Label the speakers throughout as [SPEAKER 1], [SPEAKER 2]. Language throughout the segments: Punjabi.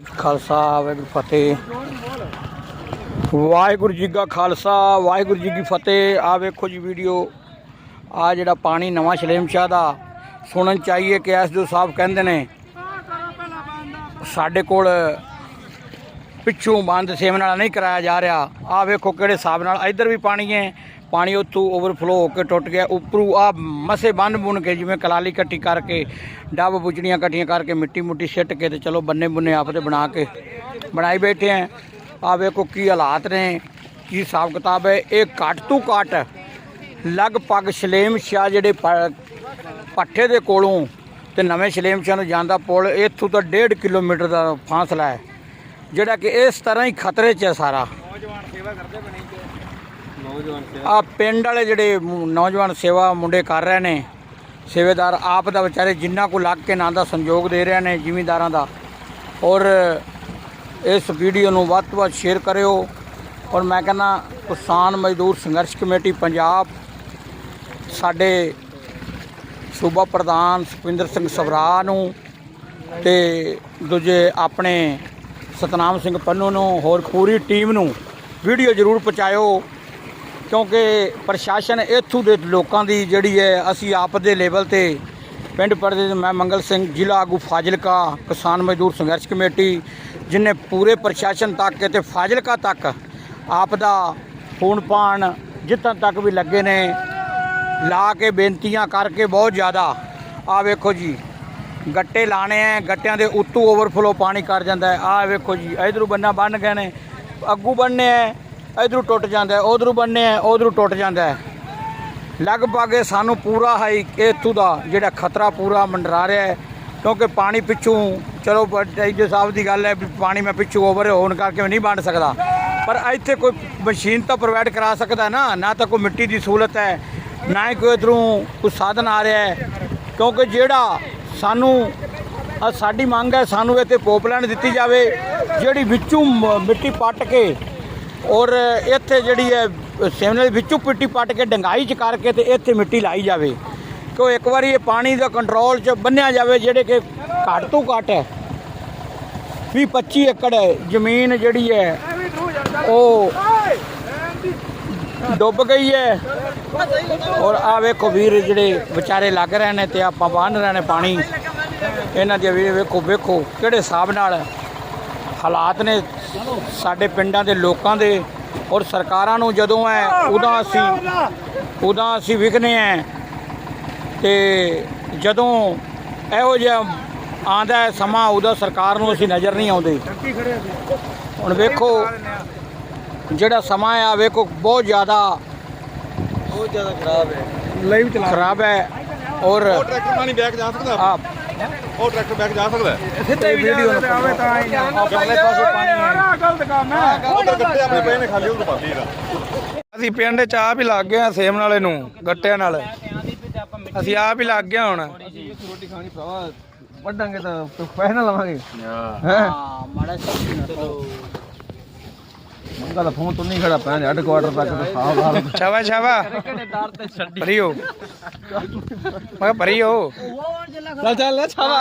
[SPEAKER 1] ਖਾਲਸਾ, ਵਾਹਿਗੁਰੂ ਫਤਿਹ। ਵਾਹਿਗੁਰੂ ਜੀ ਕਾ ਖਾਲਸਾ, ਵਾਹਿਗੁਰੂ ਜੀ ਕੀ ਫਤਿਹ। ਆ ਵੇਖੋ ਜੀ ਵੀਡੀਓ। ਆ ਜਿਹੜਾ ਪਾਣੀ ਨਵਾਂ ਸ਼ਲੇਮ ਸ਼ਾਹ ਦਾ, ਸੁਣਨ ਚਾਹੀਏ ਕਿ ਐਸ ਐਸਡੀਓ ਸਾਹਿਬ ਕਹਿੰਦੇ ਨੇ, ਸਾਡੇ ਕੋਲ ਪਿੱਛੋਂ ਬੰਦ ਸੇਮ ਨਾਲ ਨਹੀਂ ਕਰਾਇਆ ਜਾ ਰਿਹਾ। ਆ ਵੇਖੋ ਕਿਹੜੇ ਹਿਸਾਬ ਨਾਲ, ਇੱਧਰ ਵੀ ਪਾਣੀ ਹੈ ਪਾਣੀ ਉੱਥੋਂ ਓਵਰਫਲੋ ਹੋ ਕੇ ਟੁੱਟ ਗਿਆ, ਉੱਪਰੋਂ ਆ ਮਸੇ ਬੰਨ ਬੁਣ ਕੇ ਜਿਵੇਂ ਕਲਾਲੀ ਕੱਟੀ ਕਰਕੇ, ਡੱਬ ਬੁਚੜੀਆਂ ਕੱਟੀਆਂ ਕਰਕੇ ਮਿੱਟੀ ਮੁੱਟੀ ਛਿੱਟ ਕੇ ਤੇ ਚਲੋ ਬੰਨੇ ਬੁੰਨੇ ਆਪਦੇ ਬਣਾ ਕੇ ਬਣਾਈ ਬੈਠੇ ਆ। ਆ ਵੇਖੋ ਕੀ ਹਾਲਾਤ ਨੇ, ਕੀ ਹਿਸਾਬ ਕਿਤਾਬ ਹੈ, ਇਹ ਘੱਟ ਤੋਂ ਘੱਟ ਲਗਭਗ ਸ਼ਲੇਮ ਸ਼ਾਹ ਜਿਹੜੇ ਪ- ਪੱਠੇ ਦੇ ਕੋਲੋਂ ਤੇ ਨਵੇਂ ਸ਼ਲੇਮ ਸ਼ਾਹ ਨੂੰ ਜਾਂਦਾ ਪੁਲ ਇੱਥੋਂ ਤਾਂ 1.5 ਕਿਲੋਮੀਟਰ ਦਾ ਫਾਸਲਾ ਹੈ, ਜਿਹੜਾ ਕਿ ਇਸ ਤਰ੍ਹਾਂ ਹੀ ਖਤਰੇ 'ਚ ਹੈ ਸਾਰਾ। ਆ ਪਿੰਡ ਵਾਲੇ ਜਿਹੜੇ ਨੌਜਵਾਨ ਸੇਵਾ ਮੁੰਡੇ ਕਰ ਰਹੇ ਨੇ, ਸੇਵੇਦਾਰ ਆਪ ਦਾ ਵਿਚਾਰੇ ਜਿੰਨਾ ਕੋ ਲੱਗ ਕੇ ਨਾਂ ਦਾ ਸੰਯੋਗ ਦੇ ਰਹੇ ਨੇ ਜ਼ਿਮੀਂਦਾਰਾਂ ਦਾ। ਔਰ ਇਸ ਵੀਡੀਓ ਨੂੰ ਵੱਧ ਤੋਂ ਵੱਧ ਸ਼ੇਅਰ ਕਰਿਓ। ਔਰ ਮੈਂ ਕਹਿੰਦਾ, ਕਿਸਾਨ ਮਜ਼ਦੂਰ ਸੰਘਰਸ਼ ਕਮੇਟੀ ਪੰਜਾਬ, ਸਾਡੇ ਸੂਬਾ ਪ੍ਰਧਾਨ ਸੁਖਵਿੰਦਰ ਸਿੰਘ ਸਵਰਾ ਨੂੰ ਤੇ ਦੂਜੇ ਆਪਣੇ ਸਤਨਾਮ ਸਿੰਘ ਪੰਨੂ ਨੂੰ, ਹੋਰ ਪੂਰੀ ਟੀਮ ਨੂੰ ਵੀਡੀਓ ਜ਼ਰੂਰ ਪਹੁੰਚਾਇਓ। ਕਿਉਂਕਿ ਪ੍ਰਸ਼ਾਸਨ ਇੱਥੋਂ ਦੇ ਲੋਕਾਂ ਦੀ ਜਿਹੜੀ ਹੈ, ਅਸੀਂ ਆਪ ਦੇ ਲੈਵਲ ਤੇ ਪਿੰਡ ਪੜਦੇ ਮੈਂ ਮੰਗਲ ਸਿੰਘ, ਜ਼ਿਲ੍ਹਾ ਆਗੂ ਫਾਜ਼ਿਲਕਾ, ਕਿਸਾਨ ਮਜ਼ਦੂਰ ਸੰਘਰਸ਼ ਕਮੇਟੀ, ਜਿਨੇ ਪੂਰੇ ਪ੍ਰਸ਼ਾਸਨ ਤੱਕ ਤੇ ਫਾਜ਼ਿਲਕਾ ਤੱਕ ਆਪ ਦਾ ਫੋਨ ਪਾਣ ਜਿੱਥਾਂ ਤੱਕ ਵੀ ਲੱਗੇ ਨੇ, ਲਾ ਕੇ ਬੇਨਤੀਆਂ ਕਰਕੇ ਬਹੁਤ ਜ਼ਿਆਦਾ। ਆ ਵੇਖੋ ਜੀ, ਗੱਟੇ ਲਾਣੇ ਆ ਗੱਟਿਆਂ ਦੇ ਉੱਤੋਂ ਓਵਰਫਲੋ ਪਾਣੀ ਕਰ ਜਾਂਦਾ ਹੈ ਆ ਵੇਖੋ ਜੀ, ਇਧਰੋਂ ਬੰਨਾ ਬੰਨ ਗਏ ਨੇ, ਅੱਗੂ ਬੰਨੇ ਆ ਇਧਰੋਂ ਟੁੱਟ ਜਾਂਦਾ ਹੈ, ਉਧਰੋਂ ਬੰਨੇ ਆ ਉਧਰੋਂ ਟੁੱਟ ਜਾਂਦਾ ਲਗਭਗ ਸਾਨੂੰ ਪੂਰਾ ਹੈ ਇੱਥੋਂ ਦਾ ਜਿਹੜਾ ਖਤਰਾ ਪੂਰਾ ਮੰਡਰਾ ਰਿਹਾ ਹੈ, ਕਿਉਂਕਿ ਪਾਣੀ ਪਿੱਛੋਂ, ਚਲੋ ਐਜੇ ਸਾਹਿਬ ਦੀ ਗੱਲ ਹੈ ਵੀ ਪਾਣੀ ਮੈਂ ਪਿੱਛੋਂ ਓਵਰ ਹੋਣ ਕਰਕੇ ਨਹੀਂ ਵੰਡ ਸਕਦਾ। ਪਰ ਇੱਥੇ ਕੋਈ ਮਸ਼ੀਨ ਤਾਂ ਪ੍ਰੋਵਾਈਡ ਕਰਾ ਸਕਦਾ ਨਾ ਨਾ ਤਾਂ ਕੋਈ ਮਿੱਟੀ ਦੀ ਸਹੂਲਤ ਹੈ, ਨਾ ਹੀ ਕੋਈ ਇਧਰੋਂ ਕੋਈ ਸਾਧਨ ਆ ਰਿਹਾ ਹੈ, ਕਿਉਂਕਿ ਜਿਹੜਾ ਸਾਨੂੰ ਸਾਡੀ ਮੰਗ ਹੈ ਸਾਨੂੰ ਇੱਥੇ ਪੋਪਲਾਈਨ ਦਿੱਤੀ ਜਾਵੇ, ਜਿਹੜੀ ਵਿੱਚੋਂ ਮ- ਮਿੱਟੀ ਪੱਟ ਕੇ ਔਰ ਇੱਥੇ ਜਿਹੜੀ ਹੈ ਸੇਵਨਲ ਵਿੱਚੋਂ ਪਿੱਟੀ ਪੱਟ ਕੇ ਡੰਗਾਈ ਚ ਕਰਕੇ ਤੇ ਇੱਥੇ ਮਿੱਟੀ ਲਾਈ ਜਾਵੇ। ਕਿਉਂ ਇੱਕ ਵਾਰੀ ਇਹ ਪਾਣੀ ਦਾ ਕੰਟਰੋਲ ਚ ਬੰਨਿਆ ਜਾਵੇ, ਜਿਹੜੇ ਕਿ ਘੱਟ ਤੋਂ ਘੱਟ ਹੈ 20 25 ਏਕੜ ਹੈ ਜ਼ਮੀਨ ਜਿਹੜੀ ਹੈ, ਉਹ ਡੁੱਬ ਗਈ ਹੈ। ਔਰ ਆ ਵੇਖੋ ਵੀਰ ਜਿਹੜੇ ਵਿਚਾਰੇ ਲੱਗ ਰਹੇ ਨੇ ਤੇ ਆਪਾਂ ਬੰਨ ਰਹੇ ਨੇ ਪਾਣੀ। ਇਹਨਾਂ ਦੇ ਵੀਰ ਵੇਖੋ ਵੇਖੋ ਕਿਹੜੇ ਹਿਸਾਬ ਨਾਲ ਹਾਲਾਤ ਨੇ। ਸਾਡੇ ਪਿੰਡਾਂ ਦੇ ਲੋਕਾਂ ਦੇ ਔਰ ਸਰਕਾਰਾਂ ਨੂੰ ਜਦੋਂ ਹੈ ਉਦੋਂ ਅਸੀਂ ਉਦੋਂ ਅਸੀਂ ਵਿਖਨੇ ਆ ਤੇ ਜਦੋਂ ਇਹੋ ਜਿਹਾ ਆਂਦਾ ਸਮਾਂ ਉਦੋਂ ਸਰਕਾਰ ਨੂੰ ਅਸੀਂ ਨਜ਼ਰ ਨਹੀਂ ਆਉਂਦੇ। ਹੁਣ ਵੇਖੋ ਜਿਹੜਾ ਸਮਾਂ ਆ ਵੇਖੋ ਬਹੁਤ ਜ਼ਿਆਦਾ
[SPEAKER 2] ਬਹੁਤ ਜ਼ਿਆਦਾ ਖਰਾਬ ਹੈ।
[SPEAKER 1] ਲਾਈਵ ਚਲਾ ਖਰਾਬ ਹੈ ਔਰ
[SPEAKER 3] ਟਰੈਕਟਰ ਪਾਣੀ ਬੈਕ ਜਾ ਸਕਦਾ।
[SPEAKER 1] ਆ
[SPEAKER 3] ਉਹ ਟਰੈਕਟਰ ਬੈਕ ਜਾ ਸਕਦਾ
[SPEAKER 1] ਸਿੱਧੇ ਵੀਡੀਓ ਨੂੰ ਆਵੇ ਤਾਂ ਹੀ ਅਗਲੇ ਪਾਸੇ ਪਾਣੀ ਹੈ
[SPEAKER 2] ਗਲਤ ਕੰਮ ਹੈ।
[SPEAKER 3] ਉਧਰ ਗੱਟੇ ਆਪਣੇ ਪਏ ਨੇ ਖਾਲੀ ਉਧਰ ਪਾਦੀ ਦਾ
[SPEAKER 2] ਅਸੀਂ ਪਿੰਡ ਚ ਆਪ ਹੀ ਲੱਗ ਗਏ ਆ ਸੇਮ ਨਾਲੇ ਨੂੰ ਗੱਟਿਆਂ ਨਾਲ। ਅਸੀਂ ਆਪ ਹੀ ਲੱਗ ਗਏ ਹੁਣ। ਰੋਟੀ ਖਾਣੀ ਭਰਾਵਾ ਵੱਡਾਂਗੇ ਤਾਂ ਪੈਸੇ ਨਾ ਲਵਾਂਗੇ। ਹੈ।
[SPEAKER 1] ਹਾਂ? ਮਾੜਾ ਨਾ
[SPEAKER 2] ਮੰਗਾ ਦਾ ਫੋਨ ਤੋਂ ਨਹੀਂ ਖੜਾ ਪੈਣ ਹੈਡ ਕੁਆਟਰ ਤੱਕ ਤੇ ਸਾਹ ਬਾਹਰ ਛਾਵਾ ਛਾਵਾ। ਭਰੀਓ ਮੈਂ ਭਰੀਓ ਚੱਲ ਚੱਲ ਲੈ ਛਾਵਾ।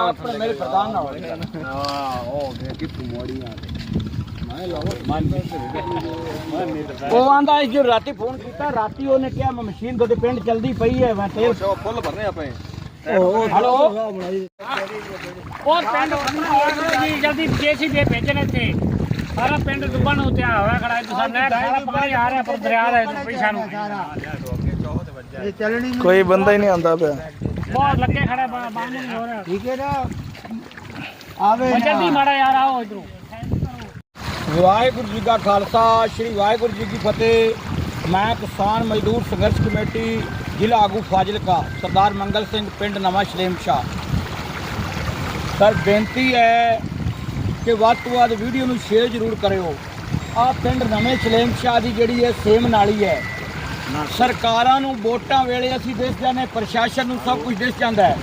[SPEAKER 1] ਆਪਣੇ ਮੇਰੇ ਪ੍ਰਧਾਨ ਨਾਲ ਉਹ ਆਂਦਾ ਇਸ ਜੋ ਰਾਤੀ ਫੋਨ ਕੀਤਾ ਰਾਤੀ ਉਹਨੇ ਕਿਹਾ ਮੈਂ ਮਸ਼ੀਨ ਤੁਹਾਡੇ ਪਿੰਡ ਚਲਦੀ ਪਈ ਹੈ ਮੈਂ ਤੇਲ
[SPEAKER 3] ਫੁੱਲ ਭਰਨੇ ਆਪਣੇ।
[SPEAKER 1] ਹੈਲੋ?
[SPEAKER 4] ਉਹ ਪਿੰਡ ਜੀ ਜਲਦੀ ਜੇਸੀ ਦੇ ਭੇਜਣੇ ਤੇ ਸਾਰਾ ਪਿੰਡ ਡੁੱਬਣ ਨੂੰ ਤਿਆਰ ਹੋਇਆ ਖੜਾ ਹੈ ਤੁਸੀਂ ਨਹਿਰ ਸਾਰਾ ਪਾਣੀ ਆ ਰਿਹਾ ਪਰ ਦਰਿਆ ਦਾ ਇਹਨੂੰ ਪਿਛਾ ਨੂੰ
[SPEAKER 2] ਕੋਈ ਬੰਦਾ ਹੀ ਨਹੀਂ ਆਉਂਦਾ ਪਿਆ।
[SPEAKER 4] ਬਹੁਤ ਲੱਗੇ ਖੜਾ ਬੰਦ ਨਹੀਂ ਹੋ ਰਿਹਾ।
[SPEAKER 1] ਠੀਕ ਹੈ ਨਾ। ਆਵੇ
[SPEAKER 4] ਉਹ ਜਲਦੀ ਮਾੜਾ ਯਾਰ ਆਓ ਇਧਰੋਂ।
[SPEAKER 1] ਵਾਹਿਗੁਰੂ ਜੀ ਕਾ ਖਾਲਸਾ ਸ੍ਰੀ ਵਾਹਿਗੁਰੂ ਜੀ ਕੀ ਫਤਿਹ। ਮੈਂ ਕਿਸਾਨ ਮਜ਼ਦੂਰ ਸੰਘਰਸ਼ ਕਮੇਟੀ ਜ਼ਿਲ੍ਹਾ ਆਗੂ ਫਾਜ਼ਿਲਕਾ ਸਰਦਾਰ ਮੰਗਲ ਸਿੰਘ ਪਿੰਡ ਨਵਾਂ ਸ਼ਲੇਮ ਸ਼ਾਹ। ਸਰ ਬੇਨਤੀ ਹੈ ਕਿ ਵੱਧ ਤੋਂ ਵੱਧ ਵੀਡੀਓ ਨੂੰ ਸ਼ੇਅਰ ਜ਼ਰੂਰ ਕਰਿਓ। ਆ ਪਿੰਡ ਨਵੇਂ ਸ਼ਲੇਮ ਸ਼ਾਹ ਦੀ ਜਿਹੜੀ ਹੈ ਸੇਮ ਨਾਲੀ ਹੈ, ਸਰਕਾਰਾਂ ਨੂੰ ਵੋਟਾਂ ਵੇਲੇ ਅਸੀਂ ਦੇਖ ਜਾਂਦੇ, ਪ੍ਰਸ਼ਾਸਨ ਨੂੰ ਸਭ ਕੁਝ ਦਿਸ ਜਾਂਦਾ ਹੈ।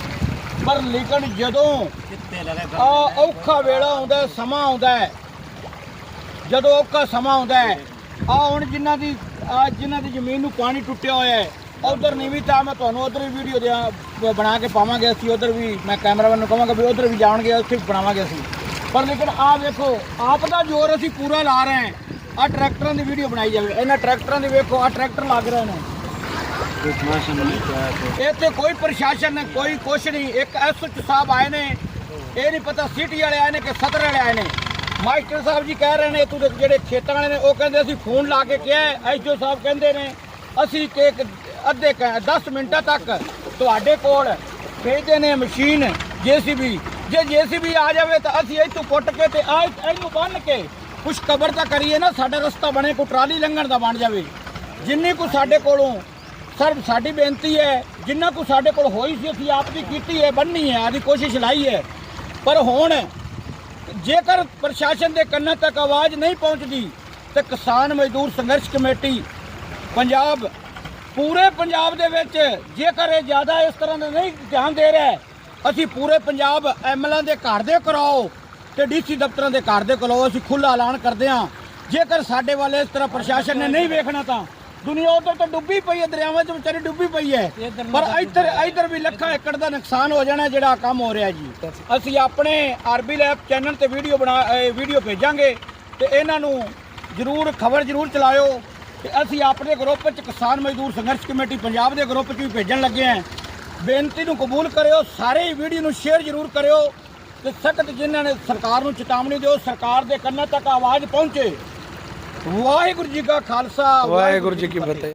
[SPEAKER 1] ਪਰ ਲੇਕਿਨ ਜਦੋਂ ਆ ਔਖਾ ਵੇਲਾ ਆਉਂਦਾ ਸਮਾਂ ਆਉਂਦਾ ਜਦੋਂ ਔਖਾ ਸਮਾਂ ਆਉਂਦਾ ਹੈ ਆ ਹੁਣ ਜਿਨ੍ਹਾਂ ਦੀ ਆ ਜਿਨ੍ਹਾਂ ਦੀ ਜ਼ਮੀਨ ਨੂੰ ਪਾਣੀ ਟੁੱਟਿਆ ਹੋਇਆ ਹੈ, ਉਧਰ ਨਹੀਂ ਵੀ ਤਾਂ ਮੈਂ ਤੁਹਾਨੂੰ ਉਧਰ ਵੀ ਵੀਡੀਓ ਦਿਆਂ, ਬਣਾ ਕੇ ਪਾਵਾਂਗੇ ਅਸੀਂ, ਉਧਰ ਵੀ ਮੈਂ ਕੈਮਰਾਮੈਨ ਨੂੰ ਕਹਾਂਗਾ ਵੀ ਉਧਰ ਵੀ ਜਾਣਗੇ, ਉੱਥੇ ਵੀ ਬਣਾਵਾਂਗੇ ਅਸੀਂ। ਪਰ ਲੇਕਿਨ ਆਹ ਵੇਖੋ, ਆਪ ਦਾ ਜ਼ੋਰ ਅਸੀਂ ਪੂਰਾ ਲਾ ਰਹੇ ਹਾਂ। ਆ ਟਰੈਕਟਰਾਂ ਦੀ ਵੀਡੀਓ ਬਣਾਈ ਜਾਵੇ। ਇਹਨਾਂ ਟਰੈਕਟਰਾਂ ਦੀ ਵੇਖੋ ਆ ਟਰੈਕਟਰ ਲੱਗ ਰਹੇ ਨੇ। ਇੱਥੇ ਕੋਈ ਪ੍ਰਸ਼ਾਸਨ ਕੋਈ ਕੁਛ ਨਹੀਂ। ਇੱਕ ਐਸਐਚ ਸਾਹਿਬ ਆਏ ਨੇ। ਇਹ ਨਹੀਂ ਪਤਾ ਸਿਟੀ ਵਾਲੇ ਆਏ ਨੇ ਕਿ ਸਦਰ ਵਾਲੇ ਆਏ ਨੇ। ਮਾਸਟਰ ਸਾਹਿਬ ਜੀ ਕਹਿ ਰਹੇ ਨੇ ਤੂੰ ਜਿਹੜੇ ਖੇਤਾਂ ਵਾਲੇ ਨੇ, ਉਹ ਕਹਿੰਦੇ ਅਸੀਂ ਫੋਨ ਲਾ ਕੇ ਕਿਹਾ ਐਸਓ ਸਾਹਿਬ ਕਹਿੰਦੇ ਨੇ, ਅਸੀਂ ਕਿ ਇੱਕ ਅੱਧੇ 10 ਮਿੰਟਾਂ ਤੱਕ ਤੁਹਾਡੇ ਕੋਲ ਭੇਜਦੇ ਨੇ ਮਸ਼ੀਨ, ਜੀਸੀਬੀ। ਜੇ ਜੀਸੀਬੀ ਆ ਜਾਵੇ ਤਾਂ ਅਸੀਂ ਇੱਥੋਂ ਕੁੱਟ ਕੇ ਤੇ ਆ ਇਹਨੂੰ ਬੰਨ ਕੇ ਕੁਛ ਕਬਰ ਤਾਂ ਕਰੀਏ ਨਾ, ਸਾਡਾ ਰਸਤਾ ਬਣੇ ਕੋ ਟਰਾਲੀ ਲੰਘਣ ਦਾ ਬਣ ਜਾਵੇ। ਜਿੰਨੀ ਕੁ ਸਾਡੇ ਕੋਲੋਂ ਸਰ, ਸਾਡੀ ਬੇਨਤੀ ਹੈ, ਜਿੰਨਾ ਕੁ ਸਾਡੇ ਕੋਲ ਹੋਈ ਸੀ, ਅਸੀਂ ਆਪ ਦੀ ਕੀਤੀ ਹੈ, ਬੰਨੀ ਹੈ, ਆਦੀ ਕੋਸ਼ਿਸ਼ ਲਾਈ ਹੈ। ਪਰ ਹੁਣ ਜੇਕਰ ਪ੍ਰਸ਼ਾਸਨ ਦੇ ਕੰਨਾਂ ਤੱਕ ਆਵਾਜ਼ ਨਹੀਂ ਪਹੁੰਚਦੀ, ਤੇ ਕਿਸਾਨ ਮਜ਼ਦੂਰ ਸੰਘਰਸ਼ ਕਮੇਟੀ ਪੰਜਾਬ, ਪੂਰੇ ਪੰਜਾਬ ਦੇ ਵਿੱਚ ਜੇਕਰ ਇਹ ਜ਼ਿਆਦਾ ਇਸ ਤਰ੍ਹਾਂ ਦਾ ਨਹੀਂ ਧਿਆਨ ਦੇ ਰਿਹਾ ਅਸੀਂ ਪੂਰੇ ਪੰਜਾਬ ਐਮਐਲਏ ਦੇ ਘਰ ਦੇ ਕਰਾਓ ਤੇ ਡੀਸੀ ਦਫ਼ਤਰਾਂ ਦੇ ਘਰ ਦੇ ਕਰਾਓ ਅਸੀਂ ਖੁੱਲ੍ਹਾ ਐਲਾਨ ਕਰਦੇ ਹਾਂ। ਜੇਕਰ ਸਾਡੇ ਵਾਲੇ ਇਸ ਤਰ੍ਹਾਂ ਪ੍ਰਸ਼ਾਸਨ ਨੇ ਨਹੀਂ ਵੇਖਣਾ ਤਾਂ ਦੁਨੀਆ ਉਧਰ ਤਾਂ ਡੁੱਬੀ ਪਈ ਹੈ ਦਰਿਆਵਾਂ 'ਚ ਵਿਚਾਰੀ ਡੁੱਬੀ ਪਈ ਹੈ। ਪਰ ਇੱਧਰ ਇੱਧਰ ਵੀ ਲੱਖਾਂ ਏਕੜ ਦਾ ਨੁਕਸਾਨ ਹੋ ਜਾਣਾ ਜਿਹੜਾ ਕੰਮ ਹੋ ਰਿਹਾ ਜੀ। ਅਸੀਂ ਆਪਣੇ ਆਰਬੀ ਲੈਬ ਚੈਨਲ ਤੇ ਵੀਡੀਓ ਬਣਾ ਵੀਡੀਓ ਭੇਜਾਂਗੇ ਤੇ ਇਹਨਾਂ ਨੂੰ ਜਰੂਰ ਖਬਰ ਜਰੂਰ ਚਲਾਇਓ ਤੇ ਅਸੀਂ ਆਪਣੇ ਗਰੁੱਪ 'ਚ ਕਿਸਾਨ ਮਜ਼ਦੂਰ ਸੰਘਰਸ਼ ਕਮੇਟੀ ਪੰਜਾਬ ਦੇ ਗਰੁੱਪ 'ਚ ਵੀ ਭੇਜਣ ਲੱਗੇ ਹਾਂ। ਬੇਨਤੀ ਨੂੰ ਕਬੂਲ ਕਰਿਓ ਸਾਰੇ ਵੀਡੀਓ ਨੂੰ ਸ਼ੇਅਰ ਜਰੂਰ ਕਰਿਓ ਤੇ ਸਖਤ ਜਿਨ੍ਹਾਂ ਨੇ ਸਰਕਾਰ ਨੂੰ ਚੇਤਾਵਨੀ ਦਿਓ ਸਰਕਾਰ ਦੇ ਕੰਨਾਂ ਤੱਕ ਆਵਾਜ਼ ਪਹੁੰਚੇ। ਵਾਹਿਗੁਰੂ ਜੀ ਕਾ ਖਾਲਸਾ
[SPEAKER 2] ਵਾਹਿਗੁਰੂ ਜੀ ਕੀ ਫਤਿਹ।